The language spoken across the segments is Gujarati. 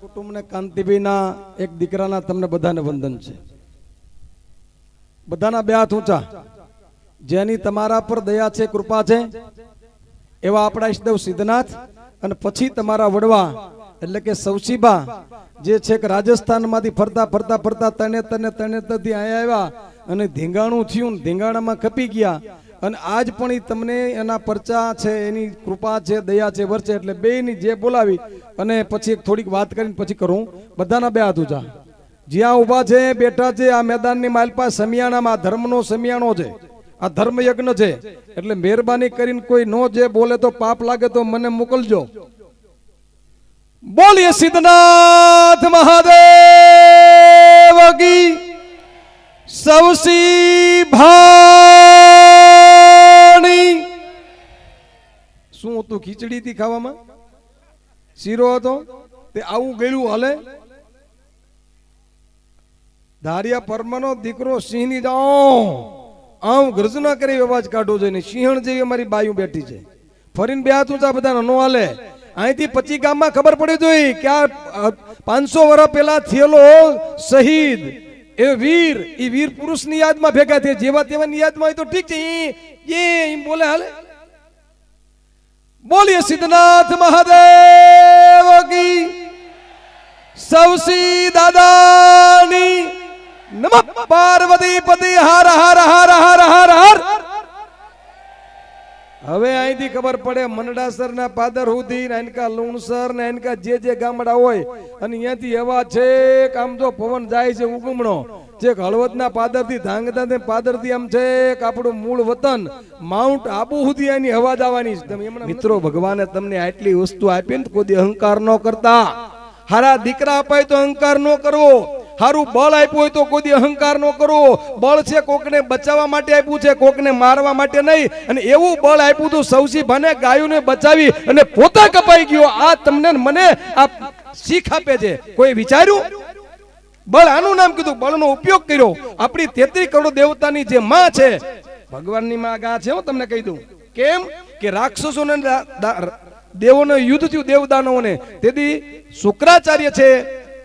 કુટુંબને કાંતિભાઈના એક દીકરાના તમને બધાને વંદન છે. બધાના બે હાથ ઊંચા. જેની તમારા પર દયા છે, કૃપા છે, એવા આપણા ઈષ્ટદેવ સિદ્ધનાથ અને પછી તમારા વડવા, એટલે કે સૌસીબા જે છે કે રાજસ્થાનમાંથી ફરતા ફરતા ફરતા તને તને તને તથી અહીંયા આવ્યા અને ધીંગાણું થયું ધીંગાણામાં કપી ગયા. અને આજ પણ એ તમને એના પરચા છે, એની કૃપા છે, દયા છે વરસે એટલે બેયની જે બોલાવી અને પછી થોડીક વાત કરીને પછી કરું. બધાના બે હાથ ઊંચા જ્યાં ઊભા છે, બેઠા છે, આ મેદાનની માલપા સમિયાણામાં, આ ધર્મનો સમિયાણો છે. આ ધર્મ યજ્ઞ છે. એટલે મહેરબાની કરીને કોઈ નો જે બોલે તો પાપ લાગે તો મને મોકલજો. બોલીએ સિદ્ધનાથ મહાદેવ સૌસી ભાણી ખીચડી હતી ખાવામાં? શીરો હતો? તે આવું ગયેલું હલે? ધારિયા પરમાનો દીકરો સિંહની જાઓ. આમ ગર્જના કરી અવાજ કાઢો જોઈએ ને સિંહણ જેવી અમારી બાયું બેઠી છે. ફરીને બે હાથ ઊંચા બધા નો હાલે. અહીંથી પચી ગામમાં ખબર પડી જોઈએ કે આ પાંચસો વર્ષ પહેલા થયેલો શહીદ એ વીર એ વીર પુરુષની યાદમાં ભેગા થયા. જેવા તેવાની યાદમાં હોય તો ઠીક છે. એ બોલે હાલે. બોલીએ સિદ્ધનાથ મહાદેવ કી. સૌસી દાદાની નમ. પાર્વતી પતિ હર હર હર હર હર હર. હવે અહીંથી ખબર પડે મંડાસર ના પાદર સુધી એનકા લુણસર ને એનકા જે જે ગામડા હોય અને અહીંયાથી એવા છે આમ જો પવન જાય છે ઉગમણો. જે હળવદના પાદરથી ધાંગધા પાદરથી આમ છે આપણું મૂળ વતન માઉન્ટ આબુ સુધી એની હવા જવાની મિત્રો, ભગવાને તમને આટલી વસ્તુ આપી ને કોઈ અહંકાર ન કરતા. હારા દીકરા અપાય તો અહંકાર ન કરવો. હારું બળ આપ્યું હોય તો કોઈ અહંકાર ન કરવો. બળ છે કોકને બચાવવા માટે આપ્યું છે, કોકને મારવા માટે નહીં. અને એવું બળ આપ્યું હતું સૌસી ભાને ગાયોને બચાવી અને પોતા કપાઈ ગયો. આ તમને મને આ શીખ આપે છે. કોઈ વિચાર્યું? બળ આનું નામ કીધું, બળનો ઉપયોગ કર્યો. આપણી તેત્રી કરોડ દેવતાની જે માં છે, ભગવાનની માં ગા છે હું તમને કહી દઉં. કેમ? કે રાક્ષસોને દેવોને યુદ્ધ થયું, દેવદાનોને. તેથી શુક્રાચાર્ય છે,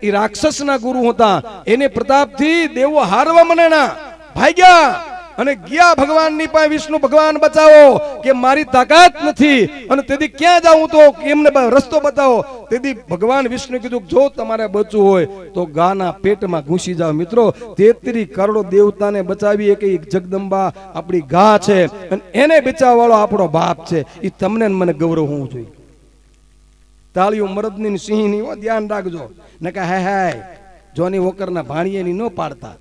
એ રાક્ષસના ગુરુ હતા. એને પ્રતાપથી દેવો હારવા મનાણા. ભાગ્યા! અને ગયા ભગવાનની પાસે વિષ્ણુ ભગવાન બચાવો કે મારી તાકાત નથી. અને તેથી ક્યાં જાઉં તો એમને રસ્તો બતાવો. તેથી ભગવાન વિષ્ણુ કીધું જો તમારે બચવું હોય તો ગાના પેટમાં ઘૂસી જાઓ મિત્રો. તેત્રી કરોડો દેવતાને બચાવી એક જગદંબા આપણી ગા છે અને એને બચાવવાળો વાળો આપણો બાપ છે. એ તમને મને ગૌરવ હોવું જોઈએ. તાળીઓ મરદની ને સિંહની ધ્યાન રાખજો. ને કે હાય હાય, જોની વોકરના ભાણિયેની ન પાડતા.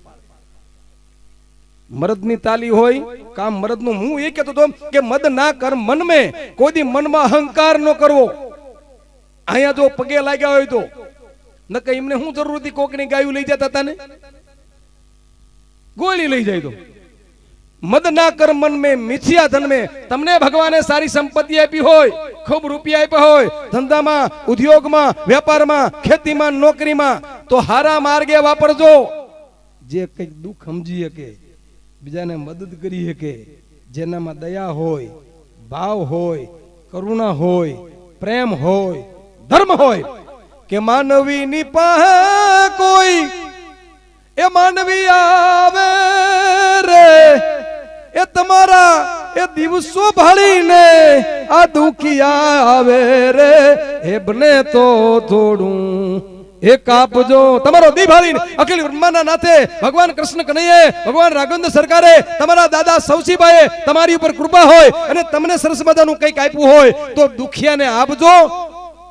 મરદની તાલી હોય કામ મરદનું હું એ કહેતો હતો કે મદ ના કર મન મે કોઈ મનમાં અહંકાર ન કરવો. અહીંયા જો પગે લાગ્યા હોય તો નકે એમને શું જરૂર હતી કોકની ગાયું લઈ જતા હતા ને ગોળી લઈ જાય તો. મદ ના કર મન મે મિથિયા ધન મે, તમને ભગવાને સારી સંપત્તિ આપી હોય, ખૂબ રૂપિયા આપ્યા હોય, ધંધામાં, ઉદ્યોગમાં, વેપારમાં, ખેતીમાં, નોકરીમાં, તો હારા માર્ગે વાપરજો. જે કંઈક દુઃખ સમજી શકે બીજાને મદદ કરી શકે. જેનામાં દયા હોય, ભાવ હોય, કરુણા હોય, પ્રેમ હોય, ધર્મ હોય. કે માનવીની પાસે કોઈ એ માનવી આવે રે, એ તમારા એ દિવસો ભાળીને આ દુખિયા આવે રે. બને તો થોડું એક આપજો તમારો દી અખિલ બ્રહ્માના નાથે ભગવાન કૃષ્ણ કનૈયે, ભગવાન રાઘવેન્દ્ર સરકારે તમારા દાદા સૌસીભાઈએ તમારી ઉપર કૃપા હોય અને તમને સરસ મજાનું કંઈક આપ્યું હોય તો દુખિયાને આપજો,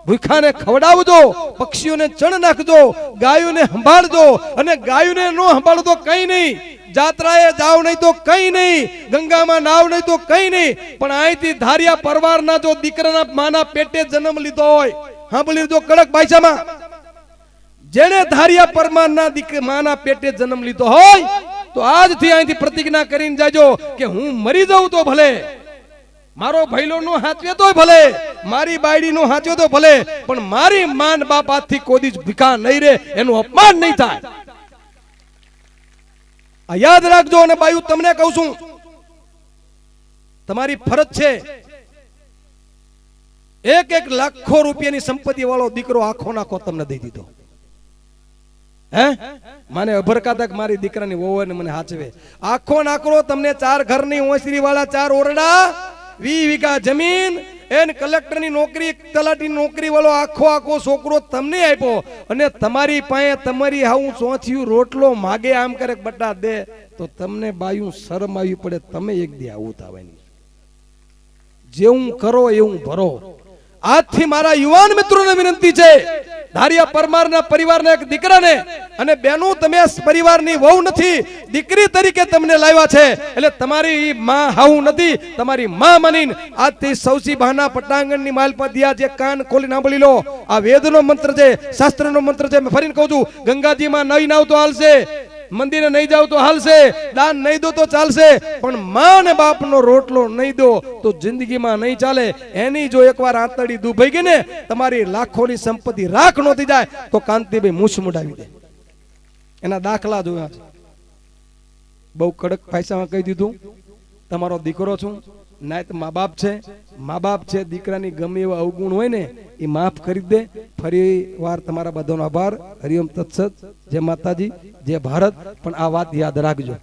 ભૂખાને ખવડાવજો, પક્ષીઓને ચણ નાખજો, ગાયોને સંભાળજો અને ગાયોને નો સંભાળો તો કઈ નહીં. જાત્રાએ જાવ નહીં તો કઈ નહીં, ગંગામાં નાવ નહીં તો કઈ નહીં. પણ અહીંથી ધારિયા પરવારના જો દીકરાના માના પેટે જન્મ લીધો હોય, સાંભળી જો કડક ભાષામાં. જેને ધારિયા પરમારના દીક, માના પેટે જન્મ લીધો હોય, તો આજથી અહીંથી પ્રતિજ્ઞા કરીને જાજો કે હું મરી જાઉં તો ભલે. મારો ભૈલો નો હાચવે તોય ભલે, મારી બાયડી નો હાચવે તો ભલે, પણ મારી માન બાપ આથી કોઈ જ ભીખા નહીં રે એનું અપમાન નહીં થાય. આ યાદ રાખજો અને બાયુ, તમને કહું છું, તમારી ફરજ છે. એક એક લાખો રૂપિયાની સંપત્તિ વાળો દીકરો આખો નાખો, તમને દઈ દીધો. હે? મને અભરકાતા કે મારી દીકરાની વહુ ને મને હાચવે. આખો નાકરો તમને ચાર ઘરની ઓસરી વાળા ચાર ઓરડા, વી વીઘા જમીન, એન કલેક્ટરની નોકરી તલાટી નોકરી વાળો આખો આખો છોકરો તમને આપ્યો. અને તમારી પાસે તમારી હાવું ચોથિયું રોટલો માગે આમ કરે બટા દે, તો તમને બાયું શરમ આવી પડે, તમે એક દી આવું થવાની. જેવું કરો એવું ભરો. આજથી મારા યુવાન મિત્રોને વિનંતી છે ધારિયા પરમારના પરિવારના એક દીકરાને અને બેનું તમે પરિવારની વહુ નથી, દીકરી તરીકે તમને લાવ્યા છે. એટલે તમારી માં હાવું નથી, તમારી માં માનીને આજથી સૌસી બહાના પટાંગણની માલપતિયા જે કાન ખોલી સાંભળી લો. આ વેદનો મંત્ર છે, શાસ્ત્રનો મંત્ર છે, મેં ફરીને કહું છું, ગંગાજીમાં નહીં નાવ તો હાલશે. મંદિરે નહીં જાવ તો હાલશે, દાન નહીં દો તો ચાલશે. પણ માં ને બાપનો રોટલો નહીં દો તો જિંદગીમાં નહીં ચાલે. એની જો એકવાર આંતળી દુભાઈ ગઈ ને, તમારી લાખોની સંપત્તિ રાખ નહોતી જાય, તો કાંતિભાઈ મૂછ મુડાવી દે. એના દાખલા જોયા છે. બહુ કડક પૈસામાં કહી દીધું, તમારો દીકરો છું, નાયત મા બાપ છે, મા બાપ છે, દીકરાની ગમે એવા અવગુણ હોય ને એ માફ કરી દે. ફરી વાર તમારા બધાનો આભાર. હરિઓમ તત્સત. જય માતાજી. જય ભારત. પણ આ વાત યાદ રાખજો.